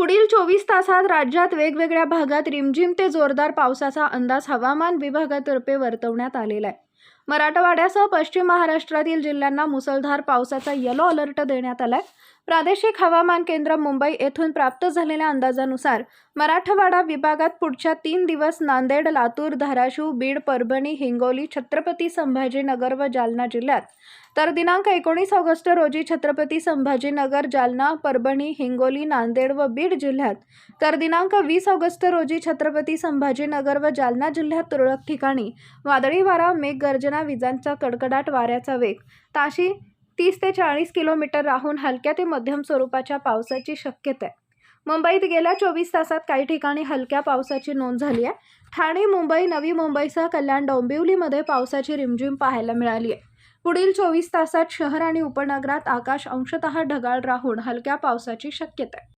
पुढील चोवीस तासात राज्यात वेगवेगळ्या भागात रिमझिम ते जोरदार पावसाचा अंदाज हवामान विभागातर्फे वर्तवण्यात आलेला आहे. मराठवाड्यासह पश्चिम महाराष्ट्रातील जिल्ह्यांना मुसळधार पावसाचा येलो अलर्ट देण्यात आलाय. प्रादेशिक हवामान केंद्र मुंबई येथून प्राप्त झालेल्या अंदाजानुसार मराठवाडा विभागात पुढच्या तीन दिवस नांदेड लातूर धाराशिव बीड परभणी हिंगोली छत्रपती संभाजीनगर व जालना जिल्ह्यात तर दिनांक एकोणीस ऑगस्ट रोजी छत्रपती संभाजीनगर जालना परभणी हिंगोली नांदेड व बीड जिल्ह्यात. तर दिनांक वीस ऑगस्ट रोजी छत्रपती संभाजीनगर व जालना जिल्ह्यात तुरळक ठिकाणी वादळी वारा मेघगर्जना विजांचा कडकडाट वाऱ्याचा वेग. ताशी तीस ते चाळीस किलोमीटर राहून हलक्या ते मध्यम स्वरूपाच्या पावसाची शक्यता आहे. मुंबईत गेल्या चोवीस तासात काही ठिकाणी हलक्या पावसाची नोंद झाली आहे. ठाणे मुंबई नवी मुंबईसह कल्याण डोंबिवलीमध्ये पावसाची रिमझिम पाहायला मिळाली आहे. पुढील चोवीस तासात शहर आणि उपनगरात आकाश अंशतः ढगाळ राहून हलक्या पावसाची शक्यता आहे.